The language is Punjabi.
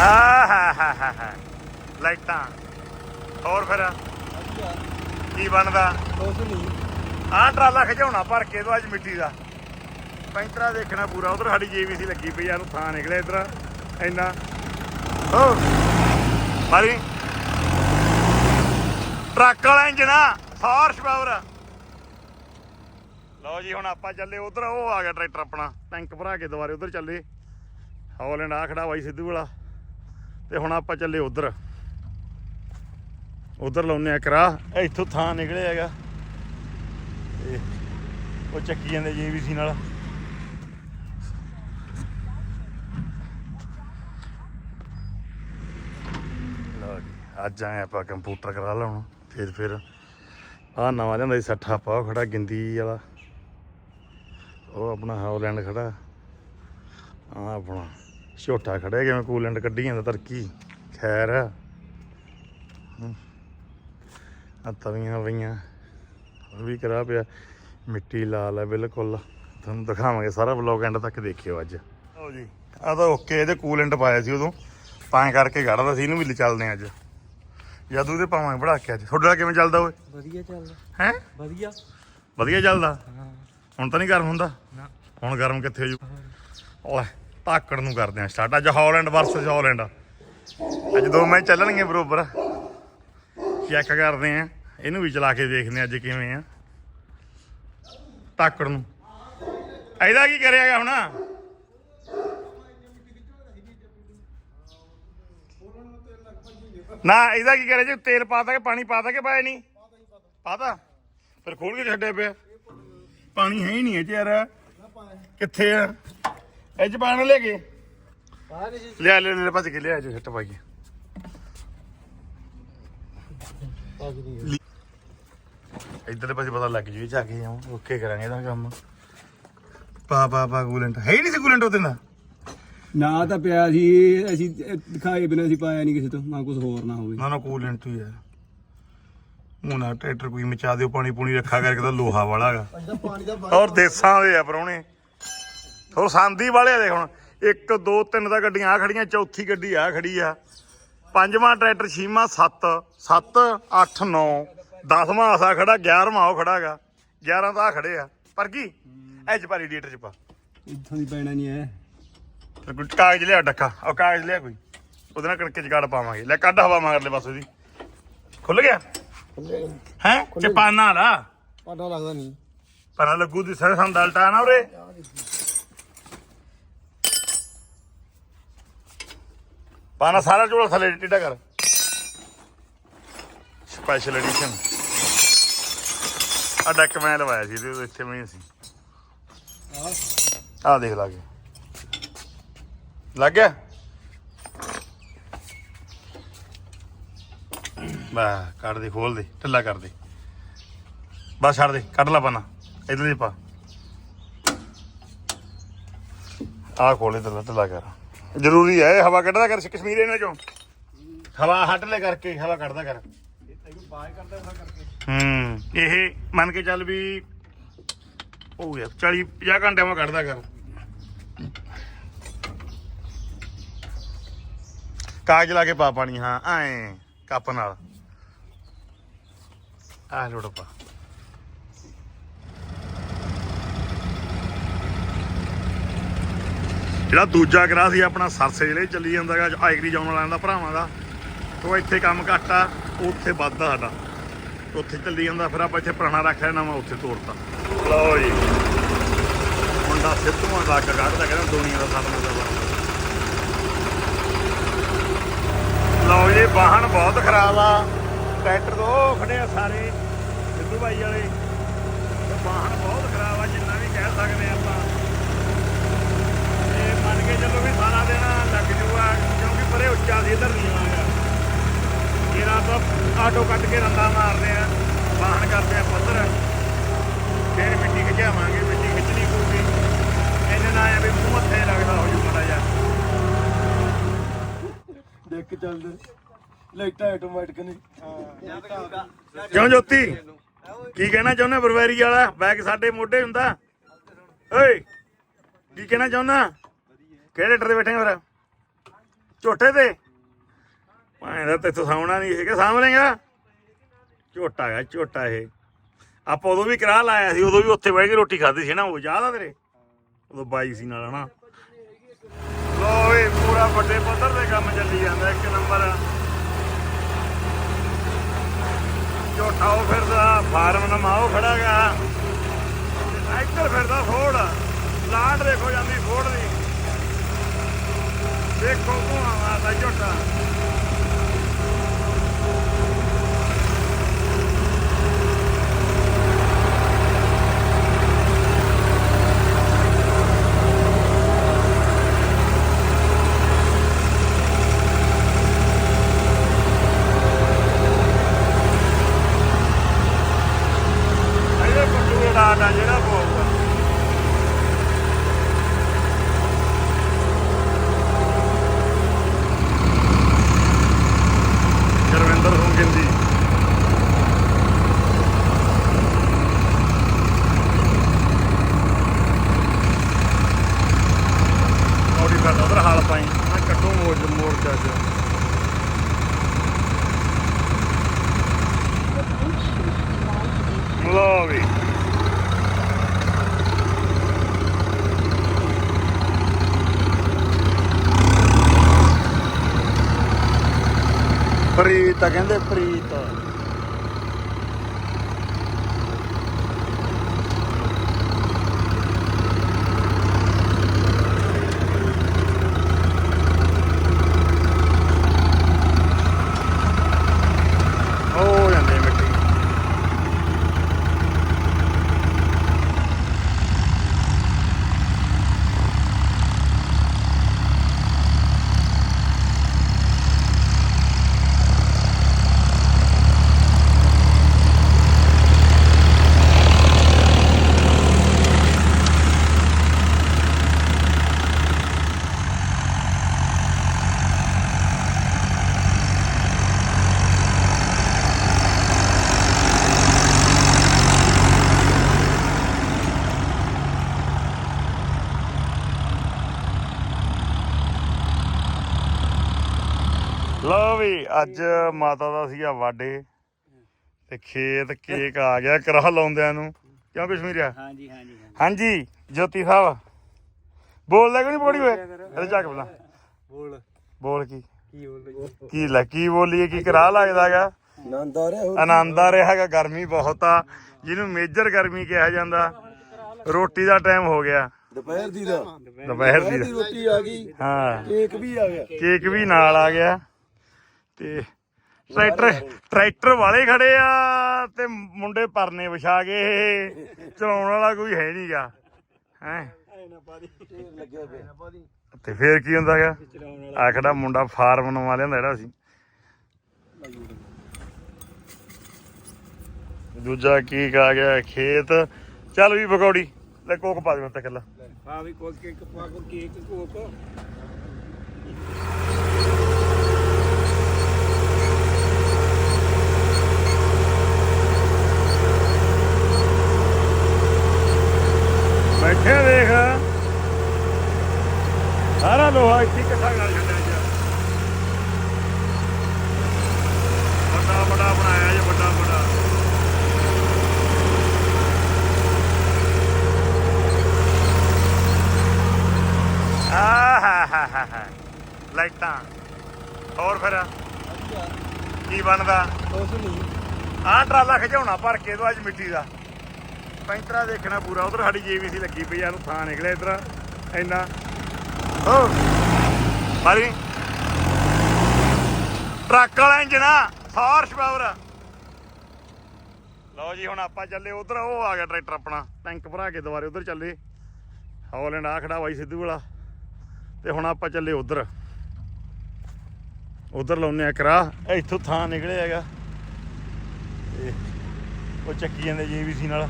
ਆਹਾਹਾਹਾ ਲਾਈਟਾਂ। ਹੋਰ ਫਿਰ? ਕੀ ਬਣਦਾ? ਕੁਛ ਨਹੀਂ। ਆਹ ਟਰਾਲਾ ਖਿਚਾਉਣਾ ਭਰ ਕੇ ਤੋਂ ਅੱਜ ਮਿੱਟੀ ਦਾ। ਪੈਂਤਰਾ ਦੇਖਣਾ ਪੂਰਾ। ਉਧਰ ਸਾਡੀ ਜੀਵੀਸੀ ਲੱਗੀ ਪਈ ਆ ਨੂੰ ਥਾਂ ਨਿਕਲਿਆ ਇਧਰ। ਇੰਨਾ। ਹੋ ਮਾਰੀ। ਟਰੱਕ ਵਾਲਾ ਇੰਜਨ ਆ ਹਾਰਸ ਪਾਵਰ। ਲਓ ਜੀ ਹੁਣ ਆਪਾਂ ਚੱਲੇ ਉਧਰ। ਉਹ ਆ ਗਿਆ ਟਰੈਕਟਰ ਆਪਣਾ। ਟੈਂਕ ਭਰਾ ਕੇ ਦੁਬਾਰੇ ਉਧਰ ਚੱਲੇ। ਹੌਲੈਂਡ ਆ ਖੜਾ ਬਾਈ ਸਿੱਧੂ ਵਾਲਾ। ਤੇ ਹੁਣ ਆਪਾਂ ਚੱਲੇ ਉਧਰ। ਉਧਰ ਲਾਉਨੇ ਆ ਕਰਾ ਇੱਥੋਂ ਥਾਂ ਨਿਕਲਿਆ ਹੈਗਾ। ਤੇ ਉਹ ਚੱਕੀ ਜਾਂਦੇ ਜੀਵੀਸੀ ਨਾਲ। ਅੱਜ ਆਏ ਆਪਾਂ ਕੰਪਿਊਟਰ ਕਰਾ ਲਾਉਣਾ। ਫਿਰ ਫਿਰ ਆ ਨਵਾਂ ਲਿਆਂਦਾ ਸੀ ਸੱਠਾ ਪਾ ਉਹ ਖੜਾ, ਗਿੰਦੀ ਵਾਲਾ। ਉਹ ਆਪਣਾ ਹੌਲੈਂਡ ਖੜਾ। ਆ ਆਪਣਾ ਛੋਟਾ ਖੜਾ ਕਿਵੇਂ ਕੂਲੈਂਡ ਕੱਢੀ ਜਾਂਦਾ ਤਰਕੀ ਖੈਰ। ਆ ਤਵੀਆਂ ਵਈਆਂ। ਉਹ ਵੀ ਕਰਾ ਪਿਆ। ਮਿੱਟੀ ਲਾਲ ਹੈ ਬਿਲਕੁਲ। ਤੁਹਾਨੂੰ ਦਿਖਾਵਾਂਗੇ ਸਾਰਾ ਵਲੌਗ ਐਂਡ ਤੱਕ ਦੇਖਿਓ ਅੱਜ। ਲਓ ਜੀ ਆ ਤਾਂ ਓਕੇ ਇਹਦੇ ਕੂਲੈਂਟ ਪਾਇਆ ਸੀ ਉਦੋਂ। ਤਾਂ ਕਰਕੇ ਕੱਢਦਾ ਸੀ ਇਹਨੂੰ ਵੀ ਚੱਲਦੇ ਅੱਜ। ਜਦੋਂ ਇਹਦੇ ਪਾਵਾਂਗੇ ਬੜਾ ਕੇ ਅੱਜ। ਤੁਹਾਡਾ ਕਿਵੇਂ ਚੱਲਦਾ ਓਏ? ਵਧੀਆ ਚੱਲਦਾ। ਹੈ? ਵਧੀਆ। ਵਧੀਆ ਚੱਲਦਾ? ਹੁਣ ਤਾਂ ਨਹੀਂ ਗਰਮ ਹੁੰਦਾ? ਨਾ। ਹੁਣ ਗਰਮ ਕਿੱਥੇ ਹੋ ਜੂ? ਓਏ। ਧਾਕੜ ਨੂੰ ਕਰਦੇ ਆ ਸਟਾਰਟ ਅੱਜ ਹਾਲੈਂਡ ਵਰਸਸ ਹਾਲੈਂਡ। ਅੱਜ ਦੋ ਮੈਚ ਚੱਲਣਗੇ ਬਰੋਬਰ। ਚੈੱਕ ਕਰਦੇ ਆ। ਇਹਨੂੰ ਵੀ ਚਲਾ ਕੇ ਦੇਖਦੇ ਆ ਅੱਜ ਕਿਵੇਂ ਆ। ਧਾਕੜ ਨੂੰ। ਇਹਦਾ ਕੀ ਕਰਿਆਗਾ ਹੁਣ? ਨਾ, ਇਹਦਾ ਕੀ ਕਰਿਆ ਜੀ ਤੇਲ ਪਾਤਾ ਕਿ ਪਾਣੀ ਪਾਤਾ ਕਿ ਪਾਇਆ ਨਹੀਂ? ਪਾਤਾ ਫਿਰ ਖੋਲ ਕੇ ਛੱਡਿਆ ਪਿਆ। ਪਾਣੀ ਹੈ ਹੀ ਨਹੀਂ ਇਹ ਯਾਰ। ਕਿੱਥੇ ਆ? ਇਹ ਚ ਪਾਣ ਲੈ ਕੇ। ਲਿਆ ਲੈ ਲੈ ਭੱਜ ਕੇ ਲਿਆ ਜੋ ਛੱਟ ਪਾਈਏ ਪੱਕਦੀ ਇੱਧਰ ਦੇ ਪਾਸੇ ਪਤਾ ਲੱਗ ਜੂ ਜਾ ਕੇ ਆਉਂ ਓਕੇ ਕਰਾਂਗੇ ਇਹਦਾ ਕੰਮ। ਪਾ ਪਾ ਪਾ ਕੂਲੈਂਟ ਹੈ ਹੀ ਨਹੀਂ ਸੀ ਕੂਲੈਂਟ ਉਹਦੇ ਨਾਲ ਨਾ ਤਾਂ ਪਿਆ ਸੀ ਅਸੀਂ ਦਿਖਾਏ ਬਿਨਾਂ ਅਸੀਂ ਪਾਇਆ ਨਹੀਂ ਕਿਸੇ ਤੋਂ ਨਾ ਕੁਝ ਹੋਰ ਨਾ ਹੋਵੇ। ਨਾ ਨਾ ਕੂਲੈਂਟ ਹੀ ਹੈ। ਹੁਣ ਨਾ ਟਰੈਕਟਰ ਕੋਈ ਮਚਾ ਦਿਓ ਪਾਣੀ ਪੂਣੀ ਰੱਖਾ ਕਰਕੇ ਤਾਂ ਲੋਹਾ ਵਾਲਾ ਹੈਗਾ। ਔਰ ਦੇਸਾਂ ਦੇ ਆ ਪਰੋਣੇ। ਹੋਰ ਸੰਦੀ ਵਾਲੇ ਦੇਖ ਹੁਣ। 1 2 3 ਤਾਂ ਗੱਡੀਆਂ ਆ ਖੜੀਆਂ ਚੌਥੀ ਗੱਡੀ ਆ ਖੜੀ ਆ। ਪੰਜਵਾਂ ਟਰੈਕਟਰ ਛੇਵਾਂ 7 7 8 9 ਦਸਵਾਂ ਆਸਾ ਖੜਾ 11ਵਾਂ ਉਹ ਖੜਾ ਹੈਗਾ 11 ਤਾਂ ਆ ਖੜੇ ਆ। ਪਰ ਕੀ? ਐਜ ਪਾ ਰੇਡੀਏਟਰ ਚ ਪਾ। ਇੱਥੋਂ ਦੀ ਪੈਣਾ ਨਹੀਂ ਹੈ। ਤੇ ਕੋਈ ਕਾਗਜ਼ ਲਿਆ ਡੱਕਾ। ਉਹ ਕਾਗਜ਼ ਲਿਆ ਕੋਈ। ਉਹਦੇ ਨਾਲ ਕਣਕੇ ਚ ਗੜ ਪਾਵਾਂਗੇ। ਲੈ ਕੱਢ ਹਵਾ ਮਗਰਲੇ ਪਾਸੇ ਦੀ। ਖੁੱਲ ਗਿਆ? ਹੈ? ਚਪਾਨਾ ਵਾਲਾ? ਪਤਾ ਲੱਗਦਾ ਨਹੀਂ। ਪਰ ਲੱਗੂ ਦੀ ਸਰ ਸੰਦਲ ਟਾ ਨਾ ਉਰੇ। ਪਾਣਾ ਸਾਰਾ ਝੋਲਾ ਥੱਲੇ ਟਿੱਡਾ ਕਰ। ਸਪੈਸ਼ਲ ਐਡੀਸ਼ਨ ਆ ਡੈਕ ਮੈਂ ਲਵਾਇਆ ਸੀ, ਇਹਦੇ ਇੱਥੇ ਮੈਂ ਸੀ। ਆ ਦੇਖ ਲਾਗੇ ਲੱਗ ਗਿਆ? ਬਾ ਕੱਢ ਦੇ, ਖੋਲ ਦੇ, ਢਿੱਲਾ ਕਰ ਦੇ। ਬਸ ਛੱਡ ਦੇ, ਕੱਢ ਲਾ ਪਾਣਾ। ਇਧਰ ਦੀ ਪਾ। ਆ ਖੋਲੇ ਢਿੱਲਾ ਢਿੱਲਾ ਕਰ। ਜ਼ਰੂਰੀ ਹੈ, ਇਹ ਹਵਾ ਕੱਢਦਾ ਕਰ, ਕਸ਼ਮੀਰ ਇਹਨਾਂ ਚੋਂ। ਹਵਾ ਹੱਟ ਲੈ ਕਰਕੇ, ਹਵਾ ਕੱਢਦਾ ਕਰ। ਇਹਨੂੰ ਬਾਹਰ ਕਰਦਾ ਉਹਨਾਂ ਕਰਕੇ ਹੂੰ, ਇਹ ਮੰਨ ਕੇ ਚੱਲ ਵੀ ਹੋ ਗਿਆ 40 50 ਘੰਟੇ ਮੈਂ ਕੱਢਦਾ ਕਰ। ਕਾਗਜ਼ ਲਾ ਕੇ ਪਾ ਪਾਣੀ, ਹਾਂ, ਐ, ਕੱਪ ਨਾਲ। ਆ ਲੋੜ ਪਾ। ਜਿਹੜਾ ਦੂਜਾ ਗ੍ਰਾਹ ਸੀ, ਆਪਣਾ ਸਰਸੇ ਜਿਹੜੇ ਚੱਲੀ ਜਾਂਦਾਗਾ ਆਇਗਰੀ ਜਾਣ ਵਾਲਿਆਂ ਦਾ, ਭਰਾਵਾਂ ਦਾ। ਉਹ ਇੱਥੇ ਕੰਮ ਘੱਟ ਆ ਉੱਥੇ ਵੱਧਦਾ ਸਾਡਾ। ਉੱਥੇ ਚੱਲੀ ਜਾਂਦਾ, ਫਿਰ ਆਪਾਂ ਇੱਥੇ ਪੁਰਾਣਾ ਰੱਖ ਲਿਆ, ਨਵਾਂ ਉੱਥੇ ਤੋਰਤਾ। ਲਓ ਜੀ। ਮੁੰਡਾ ਸਿੱਧੂਆਂ ਦਾ ਕੱਢਦਾ, ਕਹਿੰਦਾ ਦੁਨੀਆ ਦਾ ਸਭ ਦਾ ਲਓ ਜੀ, ਵਾਹਨ ਬਹੁਤ ਖਰਾਬ ਆ। ਟਰੈਕਟਰ ਤੋਂ ਉਹ ਖੜੇ ਆ ਸਾਰੇ, ਸਿੱਧੂ ਬਾਈ ਵਾਲੇ। ਵਾਹਨ ਬਹੁਤ ਖਰਾਬ ਆ, ਜਿੰਨਾ ਵੀ ਕਹਿ ਸਕਦੇ ਆ ਆਪਾਂ। ਮੰਨ ਕੇ ਚੱਲੋ ਵੀ ਸਾਰਾ ਦਿਨ ਲੱਗ ਜੂਗਾ ਕਿਉਂਕਿ ਪਰੇ ਉੱਚਾ ਸੀ ਇਧਰ ਨਹੀਂ ਆਇਆ ਜਿਹੜਾ ਆਪਾਂ ਆਟੋ ਕੱਟ ਕੇ ਰੰਦਾ ਮਾਰਦੇ ਆ ਵਾਹਨ ਕਰਦੇ ਆ ਪੱਧਰ ਫਿਰ ਮਿੱਟੀ ਖਿਚਾਵਾਂਗੇ ਮਿੱਟੀ ਖਿੱਚਣੀ ਪਊਗੀ। ਇਹਨੇ ਨਾ ਆ ਵੀ ਮੂੰਹ ਮੱਥੇ ਲੱਗਦਾ ਹੋ ਜੂ ਮਾੜਾ ਜਿਹਾ ਦੇਖ ਚੱਲਦੇ। ਲਾਈਟਾਂ ਆਟੋਮੈਟਿਕ ਨੇ। ਕਿਉਂ ਜੋਤੀ? ਕੀ ਕਹਿਣਾ ਚਾਹੁੰਦਾ ਬਰਵੈਰੀ ਵਾਲਾ? ਬੈਗ ਸਾਡੇ ਮੋਢੇ ਹੁੰਦਾ। ਓਏ ਕੀ ਕਹਿਣਾ ਚਾਹੁੰਦਾ? ਕਿਹੜੇ ਟਰੈਕਟਰ ਤੇ ਬੈਠੇ ਫਿਰ? ਝੋਟੇ ਤੇ? ਭਾਵੇਂ ਦਾ ਤੇਥੋਂ ਸਾਹਮਣਾ ਨਹੀਂ ਹੈਗਾ, ਸਾਂਭ ਲੇਗਾ ਝੋਟਾ ਹੈ ਝੋਟਾ ਇਹ। ਆਪਾਂ ਉਦੋਂ ਵੀ ਕਰਾ ਲਾਇਆ ਸੀ, ਉਦੋਂ ਵੀ ਉੱਥੇ ਬਹਿ ਕੇ ਰੋਟੀ ਖਾਧੀ ਸੀ ਨਾ ਉਹ, ਯਾਦ ਆ ਤੇਰੇ? ਉਦੋਂ ਬਾਈ ਸੀ ਨਾਲ, ਹਨਾ? ਲੋ ਵੀ, ਪੂਰਾ ਵੱਡੇ ਪੱਧਰ ਤੇ ਕੰਮ ਚੱਲੀ ਜਾਂਦਾ, ਇੱਕ ਨੰਬਰ। ਝੋਟਾ ਉਹ ਫਿਰਦਾ, ਫਾਰਮ ਨਮਾਓ ਉਹ ਖੜਾਗਾ ਇੱਧਰ ਫਿਰਦਾ ਫੋੜ। ਲਾਟ ਦੇਖੋ ਜਾਂਦੀ ਫੋੜ ਦੀ। ਦੇਖੋ ਧੂਆਂ ਮਾਰਦਾ ਝੋਟਾ ਇਹਦੇ ਪੱਟੂ ਦਾ ਡਾਟ ਆ ਜਿਹੜਾ ਪਊਗਾ ਗੁਰਵਿੰਦਰ ਸਿੰਘ ਗਿੰਦੀ ਔੜੀ ਕਰਦਾ ਉਧਰ ਹਾਲ ਪਾਈ ਮੈਂ ਕੱਟੂ ਮੋੜ ਮੋਰਚਾ ਚ ਲਓ ਵੀ ਪ੍ਰੀਤ ਆ ਕਹਿੰਦੇ ਪ੍ਰੀਤ ਹੋ ਜਾਂਦੇ ਮਿੱਟੀ ਲਓ ਵੀ ਅੱਜ ਮਾਤਾ ਦਾ ਸੀਗਾ ਵਾਡੇ ਤੇ ਖੇਤ ਕੇਕ ਆ ਗਿਆ ਕਰਾ ਲਾਉਂਦਿਆਂ ਨੂੰ। ਕਿਉਂ ਕਸ਼ਮੀਰਿਆ ਹਾਂਜੀ ਹਾਂਜੀ ਹਾਂਜੀ। ਜੋਤੀ ਸਾਹਿਬ। ਬੋਲਦਾ ਕਿ ਨਹੀਂ ਪਕੜੀ ਹੋਏ ਅਰੇ ਚੱਕ ਬਲਾ ਬੋਲ। ਬੋਲ ਕੀ? ਕੀ ਬੋਲ ਕੀ ਲੈ ਕੀ ਬੋਲੀਏ ਕੀ ਕਰਾ ਲੱਗਦਾਗਾ ਆਨੰਦ ਆ ਰਿਹਾ ਆਨੰਦ ਆ ਰਿਹਾ ਹੈਗਾ ਗਰਮੀ ਬਹੁਤ ਆ। ਜਿਹਨੂੰ ਮੇਜਰ ਗਰਮੀ ਕਿਹਾ ਜਾਂਦਾ ਰੋਟੀ ਦਾ ਟਾਈਮ ਹੋ ਗਿਆ। ਦੁਪਹਿਰ ਦੀ ਦਾ। ਦੁਪਹਿਰ ਦਾ। ਰੋਟੀ ਆ ਗਈ। ਹਾਂ। ਕੇਕ ਵੀ ਆ ਗਿਆ। ਕੇਕ ਵੀ ਨਾਲ ਆ ਗਿਆ। ਤੇ ਟਰੈਕਟਰ ਟਰੈਕਟਰ ਵਾਲੇ ਖੜੇ ਆ ਤੇ ਮੁੰਡੇ ਪਰਨੇ ਵਿਛਾ ਗਏ ਚਲਾਉਣ ਵਾਲਾ ਕੋਈ ਹੈ ਨਹੀਂਗਾ ਹੈ? ਤੇ ਫੇਰ ਕੀ ਹੁੰਦਾਗਾ ਆ ਖੜਾ ਮੁੰਡਾ ਫਾਰਮ ਨਵਾ ਲਿਆਂਦਾ ਜਿਹੜਾ ਸੀ। ਦੂਜਾ ਕੀ ਆ ਗਿਆ? ਖੇਤ। ਚੱਲ ਵੀ ਪਕੌੜੀ। ਲੈ ਕੋਕ ਪਾ ਦੇ ਮੈਂ ਕੱਲਾ ਆ ਵੀ ਕੋਈ ਕੇਕ ਪਾ ਕੋ ਕੇਕ ਕੋਕ ਬੈਠੇ ਦੇਖ ਸਾਰਾ ਲੋਹਾ ਇੱਥੇ ਹੀ ਇਕੱਠਾ ਕਰ ਛੱਡਿਆ ਜੀ ਵੱਡਾ ਵੱਡਾ ਬਣਾਇਆ ਜੀ ਵੱਡਾ ਵੱਡਾ ਆਹਾਹਾਹਾ ਲਾਈਟਾਂ ਹੋਰ ਫਿਰ ਕੀ ਬਣਦਾ? ਕੁਛ ਨਹੀਂ ਆਹ ਟਰਾਲਾ ਖਿਚਾਉਣਾ ਭਰ ਕੇ ਤੋਂ ਅੱਜ ਮਿੱਟੀ ਦਾ। ਪੈਂਤਰਾ ਦੇਖਣਾ ਪੂਰਾ। ਉਧਰ ਸਾਡੀ ਜੀਵੀਸੀ ਲੱਗੀ ਪਈ ਆ ਨੂੰ ਥਾਂ ਨਿਕਲਿਆ ਇਧਰ। ਇੰਨਾ। ਹੋ ਮਾਰੀ। ਟਰੱਕ ਵਾਲਾ ਇੰਜਨ ਆ। Horsepower. ਲਓ ਜੀ ਹੁਣ ਆਪਾਂ ਚੱਲੇ ਉਧਰ। ਉਹ ਆ ਗਿਆ ਟਰੈਕਟਰ ਆਪਣਾ। ਟੈਂਕ ਭਰਾ ਕੇ ਦੁਬਾਰੇ ਉਧਰ ਚੱਲੇ। ਹੌਲੈਂਡ ਆ ਖੜਾ ਬਾਈ ਸਿੱਧੂ ਵਾਲਾ। ਤੇ ਹੁਣ ਆਪਾਂ ਚੱਲੇ ਉਧਰ। ਉਧਰ ਲਾਉਨੇ ਆ ਕਰਾ ਇੱਥੋਂ ਥਾਂ ਨਿਕਲਿਆ ਹੈਗਾ। ਤੇ ਉਹ ਚੱਕੀ ਜਾਂਦੇ ਜੀਵੀਸੀ ਨਾਲ।